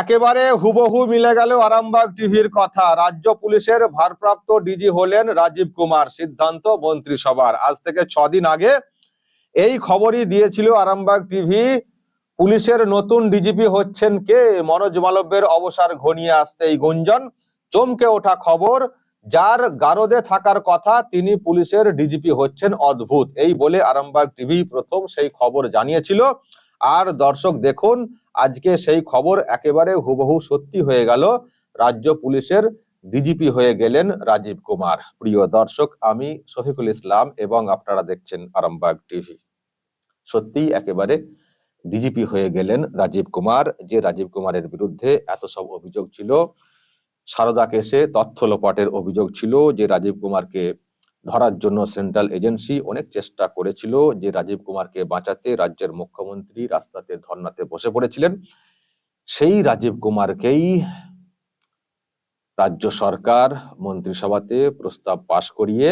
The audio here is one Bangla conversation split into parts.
একেবারে হুবহু মিলে গেল আরামবাগ টিভির কথা। রাজ্য পুলিশের ভারপ্রাপ্ত ডিজি হলেন রাজীব কুমার, সিদ্ধান্ত মন্ত্রিসভার। আজ থেকে ছদিন আগে এই খবরই দিয়েছিল আরামবাগ টিভি। পুলিশের নতুন ডিজিপি হচ্ছেন কে? মনোজ মালব্যের অবসর ঘনিয়ে আসতে এই গুঞ্জন, চমকে ওঠা খবর, যার গারদে থাকার কথা তিনি পুলিশের ডিজিপি হচ্ছেন অদ্ভুত। এই বলে আরামবাগ টিভি প্রথম সেই খবর জানিয়েছিল। আর দর্শক দেখুন আজকে সেই খবর একেবারে হুবহু সত্যি হয়ে গেল। রাজ্য পুলিশের ডিজিপি হয়ে গেলেন রাজীব কুমার। প্রিয় দর্শক, আমি শফিকুল ইসলাম এবং আপনারা দেখছেন আরামবাগ টিভি। সত্যিই একেবারে ডিজিপি হয়ে গেলেন রাজীব কুমার। যে রাজীব কুমারের বিরুদ্ধে এত সব অভিযোগ ছিল, সারদা কেসে তথ্য লোপাটের অভিযোগ ছিল যে রাজীব কুমারকে ধরার জন্য সেন্ট্রাল এজেন্সি অনেক চেষ্টা করেছিল যে রাজীব কুমারকে বাঁচাতে রাজ্যের মুখ্যমন্ত্রী রাস্তাতে ধর্নাতে বসে পড়েছিলেন। সেই রাজীব কুমারকেই রাজ্য সরকার মন্ত্রিসভাতে প্রস্তাব পাশ করিয়ে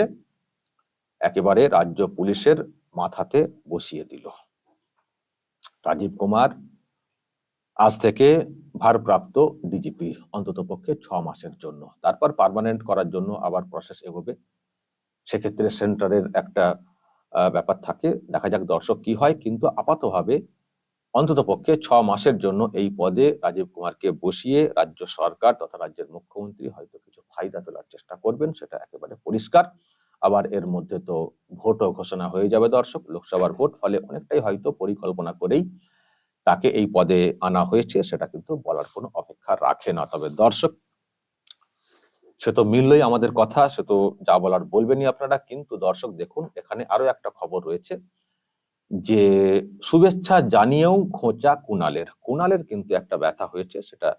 একেবারে রাজ্য পুলিশের মাথাতে বসিয়ে দিল। রাজীব কুমার আজ থেকে ভারপ্রাপ্ত ডিজিপি অন্তত পক্ষে ছ মাসের জন্য। তারপর পার্মানেন্ট করার জন্য আবার প্রসেস এগোবে। সেক্ষেত্রে সেন্টারের একটা ব্যাপার থাকে। দেখা যাক দর্শক কি হয়, কিন্তু আপাতভাবে অন্তত পক্ষে ছ মাসের জন্য এই পদে রাজীব কুমারকে বসিয়ে রাজ্য সরকার তথা রাজ্যের মুখ্যমন্ত্রী হয়তো কিছু ফায়দা তোলার চেষ্টা করবেন, সেটা একেবারে পরিষ্কার। আবার এর মধ্যে তো ভোটও ঘোষণা হয়ে যাবে দর্শক, লোকসভার ভোট, ফলে অনেকটাই হয়তো পরিকল্পনা করেই তাকে এই পদে আনা হয়েছে, সেটা কিন্তু বলার কোনো অপেক্ষা রাখে না। তবে দর্শক সে তো মিললই আমাদের কথা, সে তো যা বলার বলবেনই আপনারা। কিন্তু দর্শক, দেখুন, এখানে আরও একটা খবর রয়েছে যে, শুভেচ্ছা জানিয়েও খোঁচা কুনালের কুনালের কিন্তু একটা ব্যথা হয়েছে, সেটা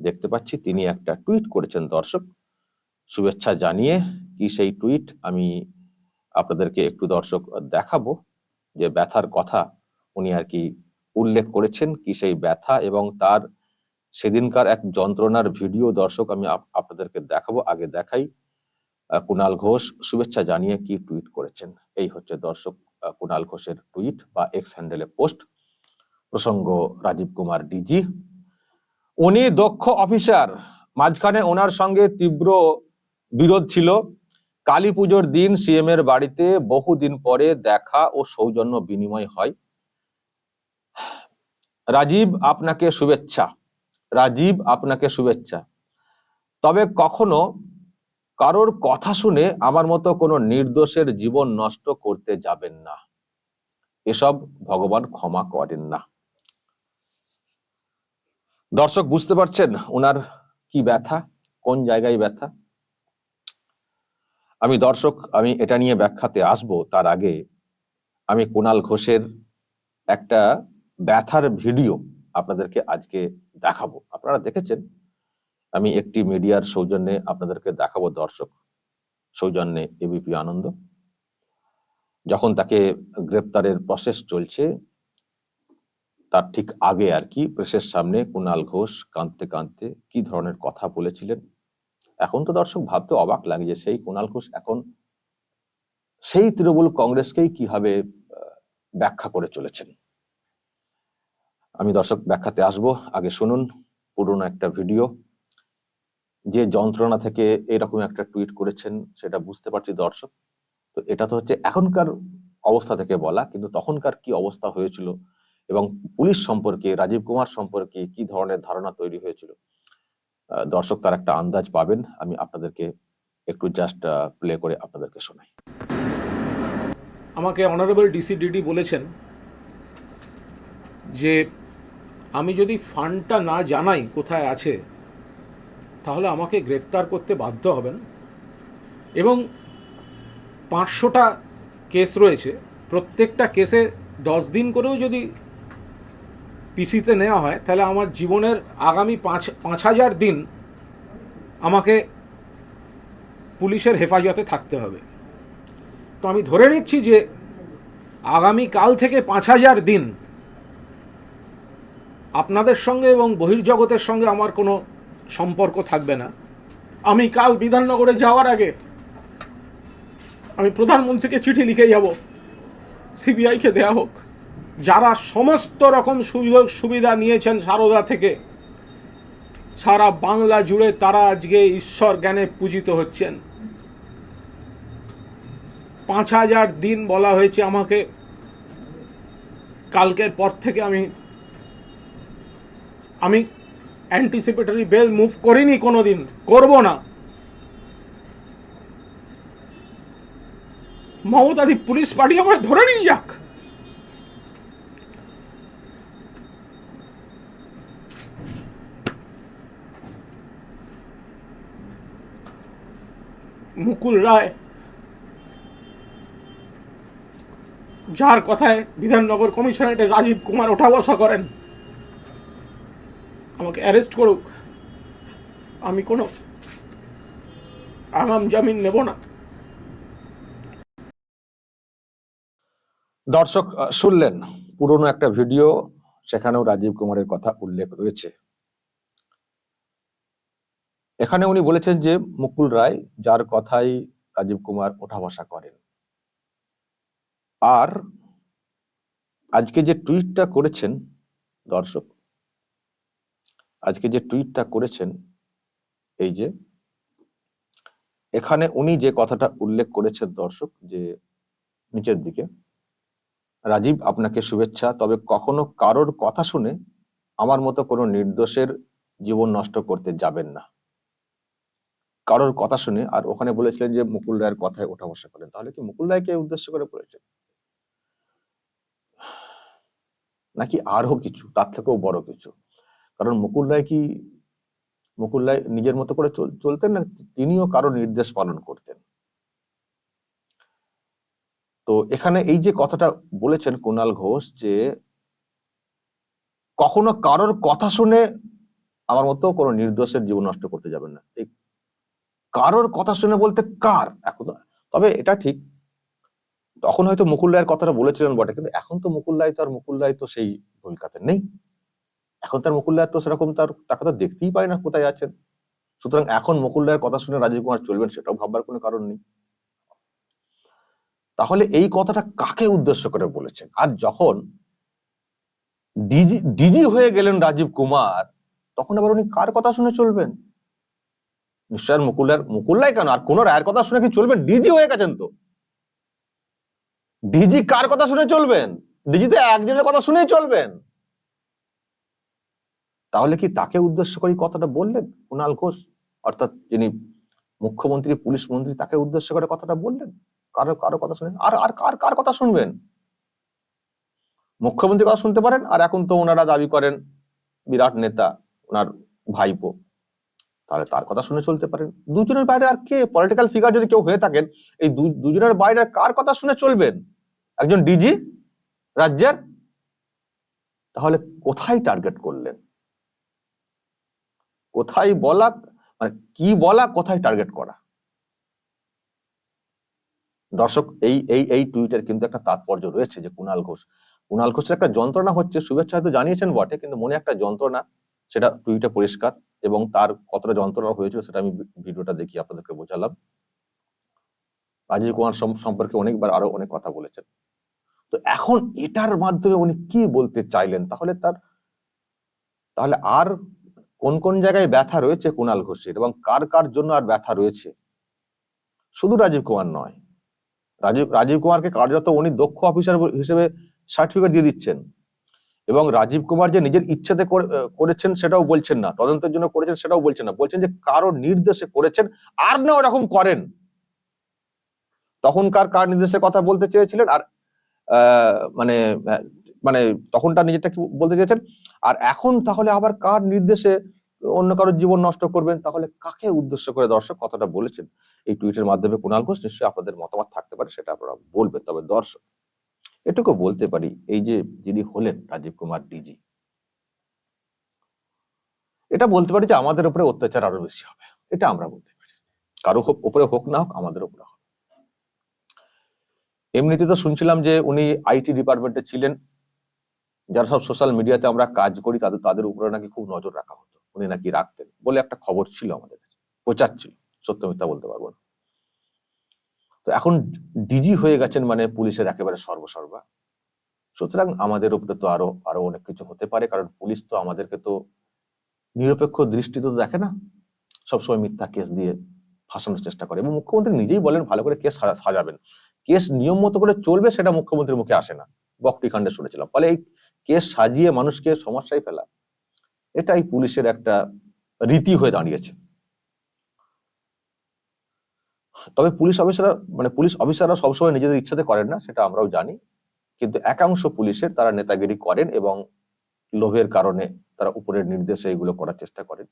দেখতে পাচ্ছি, তিনি একটা টুইট করেছেন দর্শক। শুভেচ্ছা জানিয়ে কি সেই টুইট আমি আপনাদেরকে একটু দর্শক দেখাবো, যে ব্যথার কথা উনি আর কি উল্লেখ করেছেন, কি সেই ব্যথা এবং তার সেদিনকার এক যন্ত্রণার ভিডিও দর্শক আমি আপ- আপনাদেরকে দেখাবো, আগে দেখাই। কুণাল ঘোষ শুভেচ্ছা জানিয়ে কি টুইট করেছেন। এই হচ্ছে দর্শক কুণাল ঘোষের টুইট বা এক্স হ্যান্ডেলে পোস্ট। প্রসঙ্গ, রাজীব কুমার ডিজি। উনি দক্ষ অফিসার, মাঝখানে ওনার সঙ্গে তীব্র বিরোধ ছিল। কালী পুজোর দিন সিএম এর বাড়িতে বহুদিন পরে দেখা ও সৌজন্য বিনিময় হয়। রাজীব, আপনাকে শুভেচ্ছা। রাজীব আপনাকে শুভেচ্ছা। তবে কখনো কারোর কথা শুনে আমার মতো কোনো নির্দোষের জীবন নষ্ট করতে যাবেন না। এসব ভগবান ক্ষমা করেন না। দর্শক, বুঝতে পারছেন ওনার কি ব্যথা? কোন জায়গায় ব্যথা? আমি দর্শক, আমি এটা নিয়ে ব্যাখ্যাতে আসব। তার আগে আমি কুণাল ঘোষের একটা ব্যথার ভিডিও আপনাদেরকে আজকে দেখাবো। আপনারা দেখেছেন, আমি একটি মিডিয়ার সৌজন্যে আপনাদেরকে দেখাবো দর্শক। সৌজন্যে এবিপি আনন্দ। যখন তাকে গ্রেপ্তারের প্রসেস চলছে, তার ঠিক আগে আর কি প্রেসের সামনে কুণাল ঘোষ কাঁদতে কাঁদতে কি ধরনের কথা বলেছিলেন। এখন তো দর্শক ভাবতে অবাক লাগে যে সেই কুণাল ঘোষ এখন সেই তৃণমূল কংগ্রেসকেই কীভাবে ব্যাখ্যা করে চলেছেন। আমি দর্শক ব্যাখ্যাতে আসব। আগে শুনুন পুরনো একটা ভিডিও। যে যন্ত্রণা থেকে এরকম একটা টুইট করেছেন, সেটা বুঝতে পারছি দর্শক। তো এটা তো হচ্ছে এখনকার অবস্থা থেকে বলা, কিন্তু তখনকার কি অবস্থা হয়েছিল এবং পুলিশ সম্পর্কে, রাজীব কুমার সম্পর্কে কি ধরনের ধারণা তৈরি হয়েছিল? দর্শক তার একটা আন্দাজ পাবেন। আমি আপনাদেরকে একটু জাস্ট প্লে করে আপনাদেরকে শোনাই। আমাকে অনারেবল ডিসিডিডি বলেছেন যে আমি যদি ফান্ডটা না জানাই কোথায় আছে, তাহলে আমাকে গ্রেফতার করতে বাধ্য হবেন। এবং পাঁচশোটা কেস রয়েছে, প্রত্যেকটা কেসে দশ দিন করেও যদি পিসিতে নেওয়া হয়, তাহলে আমার জীবনের আগামী পাঁচ পাঁচ হাজার দিন আমাকে পুলিশের হেফাজতে থাকতে হবে। তো আমি ধরে নিচ্ছি যে আগামী কাল থেকে পাঁচ হাজার দিন আপনাদের সঙ্গে এবং বহির্জগতের সঙ্গে আমার কোনো সম্পর্ক থাকবে না। আমি কাল বিধাননগরে যাওয়ার আগে আমি প্রধানমন্ত্রীকে চিঠি লিখে যাব। সিবিআইকে দেয়া হোক। যারা সমস্ত রকম সুযোগ সুবিধা নিয়েছেন সারদা থেকে, সারা বাংলা জুড়ে তারা আজকে ঈশ্বর জ্ঞানে পূজিত হচ্ছেন। পাঁচ হাজার দিন বলা হয়েছে আমাকে। কালকের পর থেকে আমি আমি অ্যান্টিসিপেটরি বেল মুভ করিনি কোনোদিন, করব না। মমতাদি, পুলিশ পার্টি আমায় ধরে নিয়ে যাক। মুকুল রায়, যার কথায় বিধাননগর কমিশনারেটে রাজীব কুমার ওঠা বসা করেন। আমাকে অ্যারেস্ট করুক। আমি কোনো আগাম জামিন নেব না। দর্শক শুনলেন পুরনো একটা ভিডিও, সেখানেও রাজীব কুমারের কথা উল্লেখ রয়েছে। এখানে উনি বলেছেন যে, মুকুল রায় যার কথাই রাজীব কুমার ওঠা বসা করেন। আর আজকে যে টুইটটা করেছেন দর্শক আজকে যে টুইটটা করেছেন, এই যে, এখানে উনি যে কথাটা উল্লেখ করেছেন দর্শক, যে নিচের দিকে, রাজীব, আপনাকে শুভেচ্ছা, তবে কখনো কারোর কথা শুনে আমার মতো কোনো নির্দোষের জীবন নষ্ট করতে যাবেন না। কারোর কথা শুনে, আর ওখানে বলেছিলেন যে মুকুল রায়ের কথায় ওঠা বসা করেন। তাহলে কি মুকুল রায়কে উদ্দেশ্য করে বলেছেন? নাকি আরও কিছু? তার থেকেও বড় কিছু? কারণ মুকুল রায় কি, মুকুল রায় নিজের মতো করে চলতেন না? তিনিও কারও নির্দেশ পালন করতেন। তো এখানে এই যে কথাটা বলেছেন কুণাল ঘোষ যে, কখনো কারোর কথা শুনে আমার মতো কোনো নির্দোষের জীবন নষ্ট করতে যাবেন না। কারোর কথা শুনে বলতে কার? এখন তবে এটা ঠিক। তখন হয়তো মুকুল রায়ের কথাটা বলেছিলেন বটে, কিন্তু এখন তো মুকুল রায় তো আর মুকুল রায় তো সেই ভূমিকাতে নেই। এখন তার মুকুল তো সেরকম তার, তাকে তো দেখতেই পায় না কোথায় আছেন। সুতরাং এখন মুকুল কথা শুনে রাজীব কুমার চলবেন সেটাও ভাববার কোনো কারণ নেই। তাহলে এই কথাটা কাকে উদ্দেশ্য করে বলেছেন? আর যখন ডিজি ডিজি হয়ে গেলেন রাজীব কুমার, তখন আবার উনি কার কথা শুনে চলবেন? নিশ্চয় মুকুলের মুকুল্লাই কেন? আর কোন রায়ের কথা শুনে কি চলবেন? ডিজি হয়ে গেছেন তো। ডিজি কার কথা শুনে চলবেন? ডিজি তো একজনের কথা শুনেই চলবেন। তাহলে কি তাকে উদ্দেশ্য করে কথাটা বললেন কুণাল ঘোষ? অর্থাৎ যিনি মুখ্যমন্ত্রী, পুলিশ মন্ত্রী, তাকে উদ্দেশ্য করে কথাটা বললেন? কারও কারও কথা শুনেন? আর আর কার কার কথা শুনবেন? মুখ্যমন্ত্রী কথা শুনতে পারেন, আর এখন তো ওনারা দাবি করেন, বিরাট নেতা, ওনার ভাইপো। তাহলে তার কথা শুনে চলতে পারেন। দুজনের বাইরে আর কে? পলিটিক্যাল ফিগার যদি কেউ হয়ে থাকেন, এই দুজনের বাইরে কার কথা শুনে চলবেন? একজন ডিজি রাজ্যের? তাহলে কোথায় টার্গেট করলেন? কোথায় বলা মানে কি বলা, কোথায় টার্গেট করা? দর্শক, এই এই এই টুইটের কিন্তু একটা তাৎপর্য রয়েছে যে কুণাল ঘোষ কুণাল ঘোষের একটা যন্ত্রণা হচ্ছে, শুভেচ্ছা হয়তো জানিয়েছেন বটে, কিন্তু মনে একটা যন্ত্রণা, সেটা টুইটে পরিষ্কার এবং তার কতটা যন্ত্রণা হয়েছিল সেটা আমি ভিডিওটা দেখি আপনাদেরকে বোঝালাম। রাজীব কুমার সম্পর্কে অনেকবার আরও অনেক কথা বলেছেন। তো এখন এটার মাধ্যমে উনি কি বলতে চাইলেন? তাহলে তার, তাহলে আর কোন কোন জায়গায় ব্যথা রয়েছে কুণাল ঘোষের এবং কার কার জন্য আর ব্যথা রয়েছে? শুধু রাজীব কুমার নয়। রাজীব রাজীব কুমারকে কার্যত উনি দক্ষ অফিসার হিসেবে সার্টিফিকেট দিয়ে দিচ্ছেন। এবং রাজীব কুমার যে নিজের ইচ্ছাতে করে- করেছেন সেটাও বলছেন না, তদন্তের জন্য করেছেন সেটাও বলছেন না। বলছেন যে কারও নির্দেশে করেছেন, আর না ওরকম করেন। তখনকার কার নির্দেশে কথা বলতে চেয়েছিলেন? আর মানে মানে তখনটা নিজেরটা বলতে চেয়েছেন? আর এখন তাহলে আবার কার নির্দেশে অন্য কারোর জীবন নষ্ট করবেন? তাহলে কাকে উদ্দেশ্য করে দর্শক কথাটা বলেছেন? এই টুইটের মাধ্যমে কুণাল ঘোষ নিশ্চয়ই আপনাদের মতামত থাকতে পারে, সেটা আপনারা বলবেন। তবে দর্শক, এটুকু বলতে পারি, এই যে যিনি হলেন রাজীব কুমার ডিজি এটা বলতে পারি যে আমাদের উপরে অত্যাচার আরও বেশি হবে। এটা আমরা বলতে পারি। কারও হোক, উপরে হোক না হোক, আমাদের উপরে হবে। এমনিতে তো শুনছিলাম যে উনি আইটি ডিপার্টমেন্টে ছিলেন যারা সব সোশ্যাল মিডিয়াতে আমরা কাজ করি, তাদের তাদের উপরে নাকি খুব নজর রাখা হতো। উনি নাকি রাখতেন বলে একটা খবর ছিল আমাদের কাছে, প্রচার ছিল। সত্য মিথ্যা বলতে পারব না। তো এখন ডিজি হয়ে গেছেন মানে পুলিশের একেবারে সর্বসর্বা। সুতরাং আমাদের উপরে তো আরও আরও অনেক কিছু হতে পারে, কারণ পুলিশ তো আমাদেরকে তো নিরপেক্ষ দৃষ্টিতে তো দেখে না। সবসময় মিথ্যা কেস দিয়ে ফাঁসানোর চেষ্টা করে। এবং মুখ্যমন্ত্রী নিজেই বলেন, ভালো করে কেস সাজাবেন। কেস নিয়ম মতো করে চলবে, সেটা মুখ্যমন্ত্রীর মুখে আসে না। বক্তি কাণ্ডে শুনেছিলাম। ফলে এই কেস সাজিয়ে মানুষকে সমস্যায় ফেলা, এটাই পুলিশের একটা রীতি হয়ে দাঁড়িয়েছে। তবে পুলিশ অফিসাররা মানে পুলিশ অফিসাররা সবসময় নিজেদের ইচ্ছাতে করেন না, সেটা আমরাও জানি। কিন্তু একাংশ পুলিশের তারা নেতাগিরি করেন এবং লোভের কারণে তারা উপরের নির্দেশে এগুলো করার চেষ্টা করেন।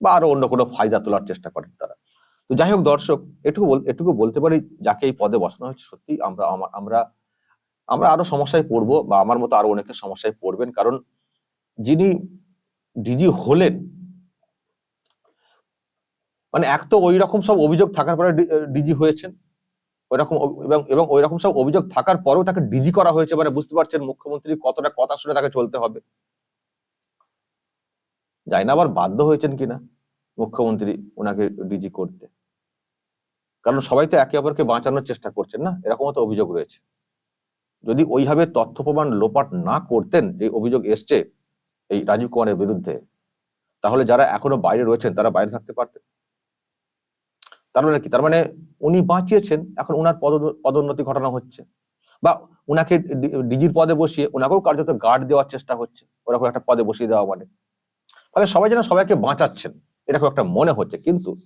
বা আরও অন্য কোনো ফায়দা তোলার চেষ্টা করেন তারা। তো যাই হোক দর্শক, এটুকু এটুকু বলতে পারি, যাকে এই পদে বসানো হয়েছে সত্যি আমরা আমরা আমরা আরও সমস্যায় পড়ব বা আমার মতো আরও অনেকে সমস্যায় পড়বেন, কারণ যিনি ডিজি হলেন মানে এক তো ওই রকম সব অভিযোগ থাকার পরে ডিজি হয়েছেন ওই রকম এবং এবং ওই রকম সব অভিযোগ থাকার পরেও তাকে ডিজি করা হয়েছে মানে বুঝতে পারছেন মুখ্যমন্ত্রী কতটা কথা শুনে তাকে চলতে হবে। জানি না আবার বাধ্য হয়েছেন কিনা মুখ্যমন্ত্রী ওনাকে ডিজি করতে। কারণ সবাই তো একে অপরকে বাঁচানোর চেষ্টা করছেন না, এরকমও তো অভিযোগ রয়েছে। যদি ওইভাবে তথ্য প্রমাণ লোপাট না করতেন যে অভিযোগ এসছে এই রাজীব কুমারের বিরুদ্ধে, তাহলে যারা এখনও বাইরে রয়েছেন, তারা বাইরে থাকতে পারতেন। তার মানে কি? তার মানে উনি বাঁচিয়েছেন, এখন উনার পদ- পদোন্নতি ঘটানো হচ্ছে। বা উনাকে ডিজির পদে বসিয়ে ওনাকেও কার্যত গার্ড দেওয়ার চেষ্টা হচ্ছে ওরকম একটা পদে বসিয়ে দেওয়া মানে। ফলে সবাই যেন সবাইকে বাঁচাচ্ছেন এরকম একটা মনে হচ্ছে। কিন্তু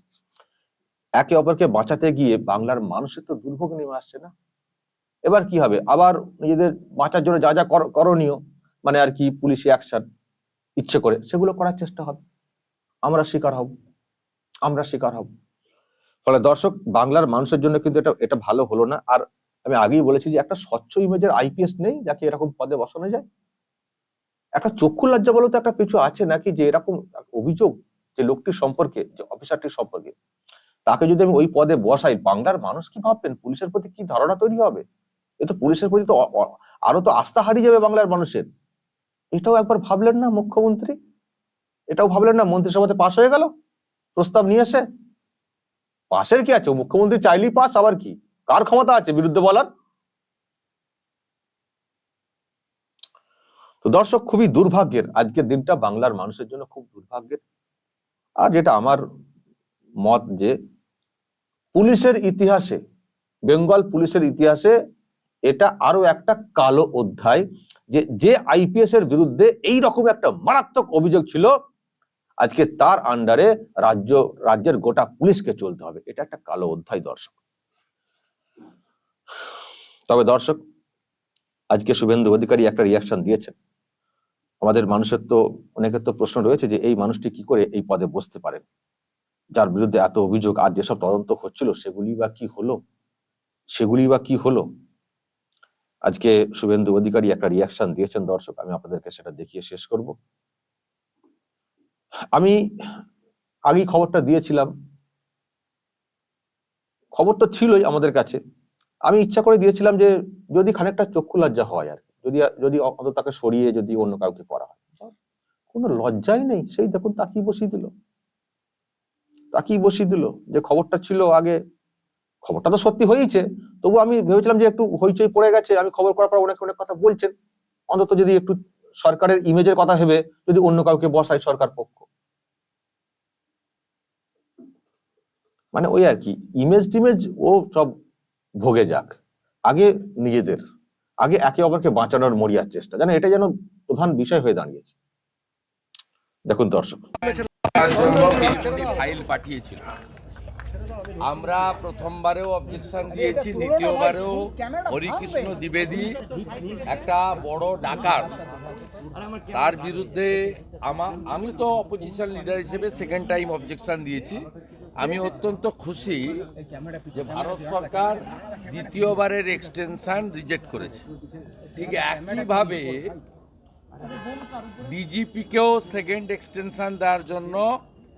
একে অপরকে বাঁচাতে গিয়ে বাংলার মানুষের তো দুর্ভোগ নেমে আসছে না। এবার কি হবে? আবার নিজেদের বাঁচার জন্য যা যা কর- করণীয় মানে আর কি পুলিশি অ্যাকশন ইচ্ছে করে, সেগুলো করার চেষ্টা হবে। আমরা শিকার হব। আমরা শিকার হব। ফলে দর্শক, বাংলার মানুষের জন্য কিন্তু এটা এটা ভালো হলো না। আর আমি আগেই বলেছি যে একটা স্বচ্ছ ইমেজের আইপিএস নেই, যাকে এরকম পদে বসানো যায়। একটা চক্ষু লজ্জা বলতে একটা কিছু আছে নাকি যে এরকম অভিযোগ যে লোকটির সম্পর্কে, যে অফিসারটির সম্পর্কে? তাকে যদি আমি ওই পদে বসাই, বাংলার মানুষ কি ভাববেন? পুলিশের প্রতি কি ধারণা তৈরি হবে? এ তো পুলিশের প্রতি তো আরও তো আস্থা হারিয়ে যাবে বাংলার মানুষের। এটাও একবার ভাবলেন না মুখ্যমন্ত্রী? এটাও ভাবলেন না মন্ত্রিসভাতে পাশ হয়ে গেল? প্রস্তাব নিয়ে এসে? পাশের কি আছে? মুখ্যমন্ত্রী চাইলেই পাস, আবার কি? কার ক্ষমতা আছে বিরুদ্ধে বলার? তো দর্শক, খুবই দুর্ভাগ্যের আজকের দিনটা বাংলার মানুষের জন্য খুব দুর্ভাগ্যের। আর যেটা আমার মত যে, পুলিশের ইতিহাসে, বেঙ্গল পুলিশের ইতিহাসে এটা আরও একটা কালো অধ্যায় যে যে আইপিএস এর বিরুদ্ধে এই রকম একটা মারাত্মক অভিযোগ ছিল, আজকে তার আন্ডারে রাজ্য, রাজ্যের গোটা পুলিশকে চলতে হবে। এটা একটা কালো অধ্যায়, দর্শক। তবে দর্শক, আজকে শুভেন্দু অধিকারী একটা রিয়াকশন দিয়েছেন। আমাদের মানুষের তো, অনেকের তো প্রশ্ন রয়েছে যে, এই মানুষটি কি করে এই পদে বসতে পারেন যার বিরুদ্ধে এত অভিযোগ, আর যেসব তদন্ত হচ্ছিল, সেগুলি বা কি হলো? সেগুলি বা কি হলো? আজকে শুভেন্দু অধিকারী একটা রিয়াকশন দিয়েছেন দর্শক, আমি আপনাদেরকে সেটা দেখিয়ে শেষ করব। আমি আগেই খবরটা দিয়েছিলাম। খবর তো ছিলই আমাদের কাছে। আমি ইচ্ছা করে দিয়েছিলাম যে যদি খানিকটা চক্ষু লজ্জা হয় আর যদি যদি অন্তত তাকে সরিয়ে যদি অন্য কাউকে করা হয়। কোনো লজ্জাই নেই। সেই দেখুন তাকিয়ে বসিয়ে দিল। তাকিয়ে বসিয়ে দিল যে খবরটা ছিল আগে খবরটা তো সত্যি হয়েছে তবু আমি ভেবেছিলাম যে একটু হইচই পড়ে গেছে, আমি খবর করার পর অনেক অনেক কথা বলছেন। অন্তত যদি একটু সরকারের ইমেজের কথা ভেবে যদি অন্য কাউকে বসায় সরকার পক্ষ। মানে ওই আর কি, ইমেজ টিমেজ ও সব ভোগে যাক। আগে নিজেদের, আগে একে অপরকে বাঁচানোর মরিয়ার চেষ্টা। জানেন এটা যেন প্রধান বিষয় হয়ে দাঁড়িয়েছে। দেখুন দর্শক। ফাইল পাঠিয়েছিল আমরা প্রথমবারেও অবজেকশন দিয়েছি দ্বিতীয়বারেও হরিকৃষ্ণ দ্বিবেদী একটা বড় ডাকাত। তার বিরুদ্ধে আমা আমি তো অপোজিশন লিডার হিসেবে সেকেন্ড টাইম অবজেকশন দিয়েছি। আমি অত্যন্ত খুশি যে ভারত সরকার দ্বিতীয়বারের এক্সটেনশন রিজেক্ট করেছে। ঠিক একইভাবে ডিজিপিকেও সেকেন্ড এক্সটেনশন দেওয়ার জন্য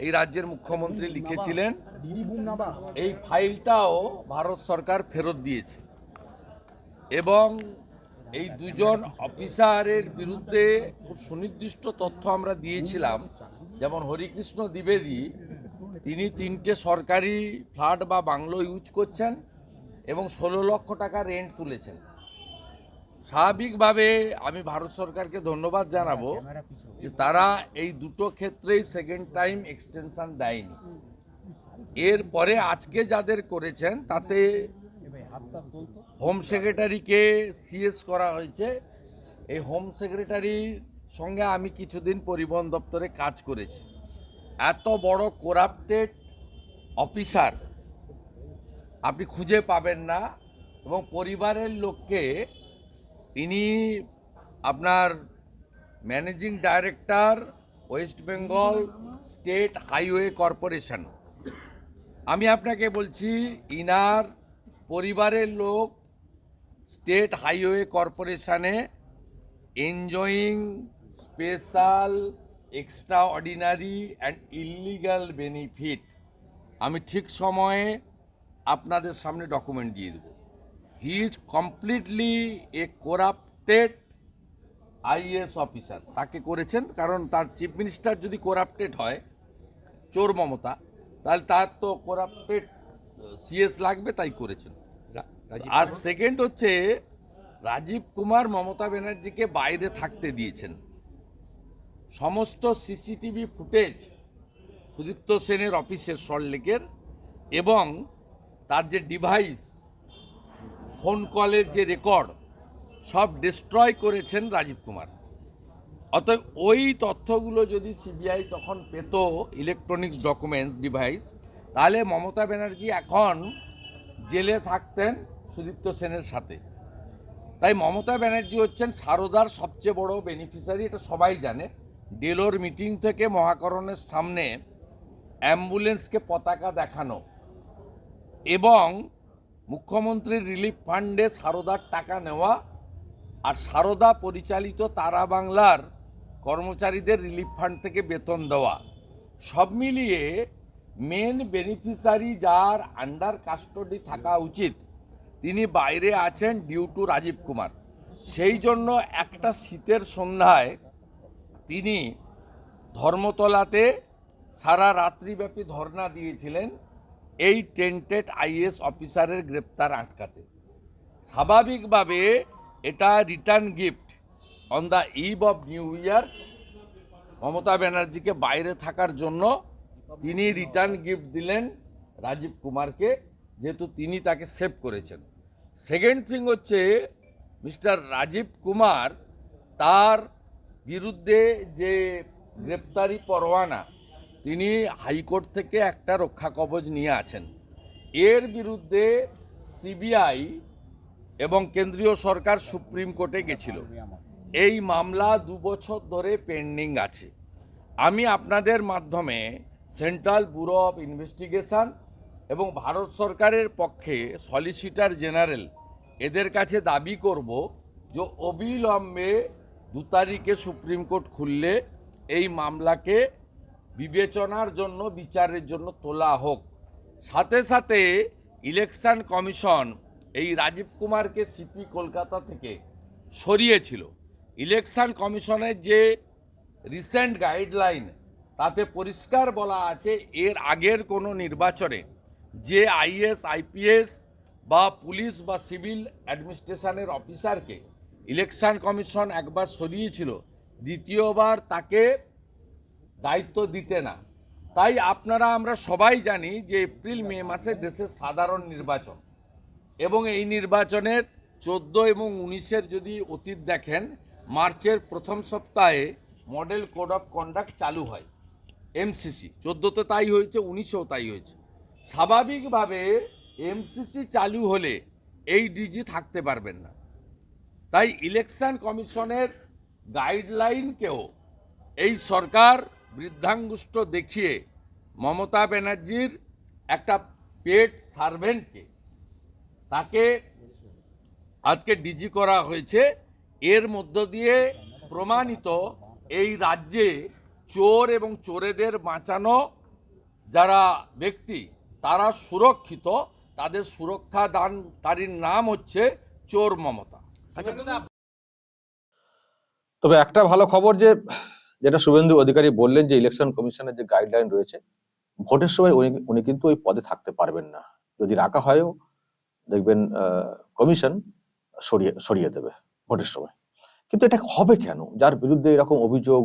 এই রাজ্যের মুখ্যমন্ত্রী লিখেছিলেন। এই ফাইলটাও ভারত সরকার ফেরত দিয়েছে। এবং এই দুজন অফিসারের বিরুদ্ধে খুব সুনির্দিষ্ট তথ্য আমরা দিয়েছিলাম। যেমন হরিকৃষ্ণ দ্বিবেদী, তিনি তিনটে সরকারি ফ্ল্যাট বা বাংলো ইউজ করছেন এবং ষোলো লক্ষ টাকা রেন্ট তুলেছেন। স্বাভাবিকভাবে আমি ভারত সরকারকে ধন্যবাদ জানাব যে তারা এই দুটো ক্ষেত্রেই সেকেন্ড টাইম এক্সটেনশন দেয়নি। এরপরে আজকে যাদের করেছেন, তাতে হোম সেক্রেটারিকে সিএস করা হয়েছে। এই হোম সেক্রেটারির সঙ্গে আমি কিছুদিন পরিবহন দপ্তরে কাজ করেছি। এত বড় করাপ্টেড অফিসার আপনি খুঁজে পাবেন না এবং পরিবারের লোককে তিনি আপনার managing director, West Bengal state highway corporation. আমি আপনাকে বলছি, ইনার পরিবারের লোক state highway কর্পোরেশনে enjoying special extraordinary and illegal benefit. আমি ঠিক সময়ে আপনাদের সামনে ডকুমেন্ট দিয়ে দেবো। He is completely a corrupted IAS officer. তাকে করেছেন, কারণ তার চিফ মিনিস্টার যদি করাপ্টেড হয়, চোর মমতা তাহলে তার তো করাপ্টেড সিএস লাগবে তাই করেছেন। আর সেকেন্ড হচ্ছে রাজীব কুমার মমতা ব্যানার্জিকে বাইরে থাকতে দিয়েছেন। সমস্ত সিসিটিভি ফুটেজ সুদীপ্ত সেনের অফিসের সল্টলেকের এবং তার যে ডিভাইস ফোন কলের যে রেকর্ড সব ডিস্ট্রয় করেছেন রাজীব কুমার। অতএব ওই তথ্যগুলো যদি সিবিআই তখন পেত ইলেকট্রনিক্স ডকুমেন্টস ডিভাইস তাহলে মমতা ব্যানার্জি এখন জেলে থাকতেন সুদীপ্ত সেনের সাথে। তাই মমতা ব্যানার্জি হচ্ছেন সারদার সবচেয়ে বড় বেনিফিশিয়ারি এটা সবাই জানে। ডেলোর মিটিং থেকে মহাকরণের সামনে অ্যাম্বুলেন্সকে পতাকা দেখানো এবং মুখ্যমন্ত্রীর রিলিফ ফান্ডে সারদার টাকা নেওয়া আর সারদা পরিচালিত তারা বাংলার কর্মচারীদের রিলিফ ফান্ড থেকে বেতন দেওয়া। সব মিলিয়ে মেন বেনিফিশিয়ারি যার আন্ডার কাস্টডি থাকা উচিত, তিনি বাইরে আছেন ডিউ টু রাজীব কুমার। সেই জন্য একটা শীতের সন্ধ্যায় তিনি ধর্মতলাতে সারা রাত্রিব্যাপী ধর্ণা দিয়েছিলেন এই টেন্টেড আইএস অফিসারের গ্রেপ্তার আটকাতে। স্বাভাবিকভাবে এটা return gift on the eve of new years Mamata ব্যানার্জিকে বাইরে থাকার জন্য তিনি রিটার্ন গিফট দিলেন রাজীব কুমারকে, যেহেতু তিনি তাকে সেভ করেছেন। সেকেন্ড থিং হচ্ছে, মিস্টার রাজীব কুমার তার বিরুদ্ধে যে গ্রেপ্তারি পরোয়ানা, তিনি হাইকোর্ট থেকে একটা রক্ষা কবচ নিয়ে আছেন। এর বিরুদ্ধে সিবিআই এবং কেন্দ্রীয় সরকার সুপ্রিম কোর্টে গেছিল। এই মামলা দু বছর ধরে পেন্ডিং আছে। আমি আপনাদের মাধ্যমে সেন্ট্রাল ব্যুরো অফ ইনভেস্টিগেশন এবং ভারত সরকারের পক্ষে সলিসিটার জেনারেল এদের কাছে দাবি করব যে অবিলম্বে দু তারিখে সুপ্রিম কোর্ট খুললে এই মামলাকে বিবেচনার জন্য, বিচারের জন্য তোলা হোক। সাথে সাথে ইলেকশন কমিশন এই রাজীব কুমারকে সিপি কলকাতা থেকে সরিয়েছিল। ইলেকশন কমিশনের যে রিসেন্ট গাইডলাইন, তাতে পরিষ্কার বলা আছে এর আগের কোনো নির্বাচনে যে আইএস, আইপিএস বা পুলিশ বা সিভিল অ্যাডমিনিস্ট্রেশনের অফিসারকে ইলেকশন কমিশন একবার সরিয়েছিল, দ্বিতীয়বার তাকে দায়িত্ব দিতে না। তাই আপনারা, আমরা সবাই জানি যে এপ্রিল, মে মাসে দেশের সাধারণ নির্বাচন এবং এই নির্বাচনের চোদ্দ এবং উনিশের যদি অতীত দেখেন মার্চের প্রথম সপ্তাহে মডেল কোড অফ কন্ডাক্ট চালু হয় এমসিসি চোদ্দোতে তাই হয়েছে, উনিশেও তাই হয়েছে। স্বাভাবিকভাবে এমসিসি চালু হলে এই ডিজি থাকতে পারবেন না। তাই ইলেকশন কমিশনের গাইডলাইনকেও এই সরকার বৃদ্ধাঙ্গুষ্ঠ দেখিয়ে মমতা ব্যানার্জির একটা পেট সার্ভেন্টকে তাকে আজকে ডিজি করা হয়েছে। এর মধ্য দিয়ে প্রমাণিত এই রাজ্যে চোর এবং চোরেদের বাঁচানো যারা ব্যক্তি তারা সুরক্ষিত। তাদের সুরক্ষা দানকারীর নাম হচ্ছে চোর মমতা। তবে একটা ভালো খবর যে যেটা শুভেন্দু অধিকারী বললেন যে ইলেকশন কমিশনের যে গাইডলাইন রয়েছে ভোটের সময় উনি উনি কিন্তু ওই পদে থাকতে পারবেন না। যদি রাখা হয়ও দেখবেন কমিশন সরিয়ে সরিয়ে দেবে। ভোটের সময়। কিন্তু এটা হবে কেন? যার বিরুদ্ধে এরকম অভিযোগ,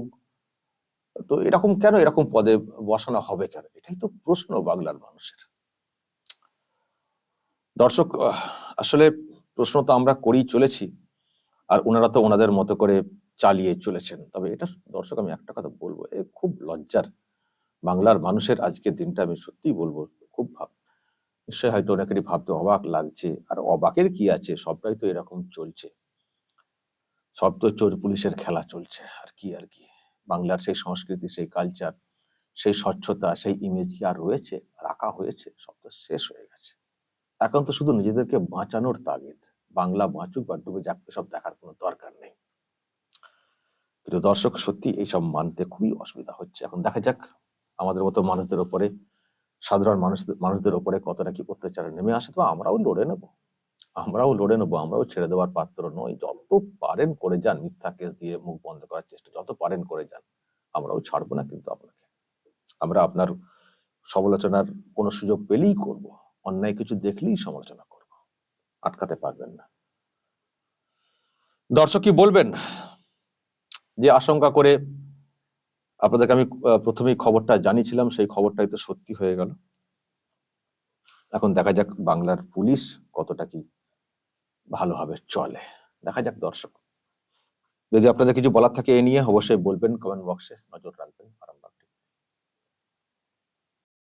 তো এরকম কেন এরকম পদে বসানো হবে কেন? এটাই তো প্রশ্ন বাংলার মানুষের। দর্শক আসলে প্রশ্ন তো আমরা করেই চলেছি, আর ওনারা তো ওনাদের মতো করে চালিয়ে চলেছেন। তবে এটা দর্শক, আমি একটা কথা বলব, এ খুব লজ্জার। বাংলার মানুষের আজকের দিনটা আমি সত্যিই বলব, খুব ভাব, নিশ্চয়ই হয়তো অনেকেরই ভাবতে অবাক লাগছে, আর অবাকের কি আছে? সবটাই তো এরকম চলছে। সব তো চোর পুলিশের খেলা চলছে। আর কি আর কি? বাংলার সেই সংস্কৃতি, সেই কালচার সেই স্বচ্ছতা, সেই ইমেজ কি আর রয়েছে? রাখা হয়েছে? সব তো শেষ হয়ে গেছে। এখন তো শুধু নিজেদেরকে বাঁচানোর তাগিদ। বাংলা বাঁচুক বা ডুবে যাক সব দেখার কোনো দরকার নেই। কিন্তু দর্শক, সত্যি এইসব মানতে খুবই অসুবিধা হচ্ছে। এখন দেখা যাক আমাদের মতো মানুষদের ওপরে, সাধারণ মানুষ, মানুষদের ওপরে কতটা কি অত্যাচারে নেমে আসে, তো আমরাও লড়ে নেব। আমরাও লড়ে নেব, আমরাও ছেড়ে দেওয়ার পাত্র নই। যত পারেন করে যান, মিথ্যা কেস দিয়ে মুখ বন্ধ করার চেষ্টা, যত পারেন করে যান, আমরাও ছাড়বো না কিন্তু আপনাকে। আমরা আপনার সমালোচনার কোনো সুযোগ পেলেই করব, অন্যায় কিছু দেখলেই সমালোচনা করব, আটকাতে পারবেন না। দর্শক কি বলবেন? যে আশঙ্কা করে আপনাদেরকে আমি প্রথমেই খবরটা জানিয়েছিলাম, সেই খবরটাই তো সত্যি হয়ে গেল। এখন দেখা যাক বাংলার পুলিশ কতটা কি ভালোভাবে চলে। দেখা যাক দর্শক। যদি আপনাদের কিছু বলার থাকে এ নিয়ে অবশ্যই বলবেন কমেন্ট বক্সে নজর রাখবেন। আরামবাগ।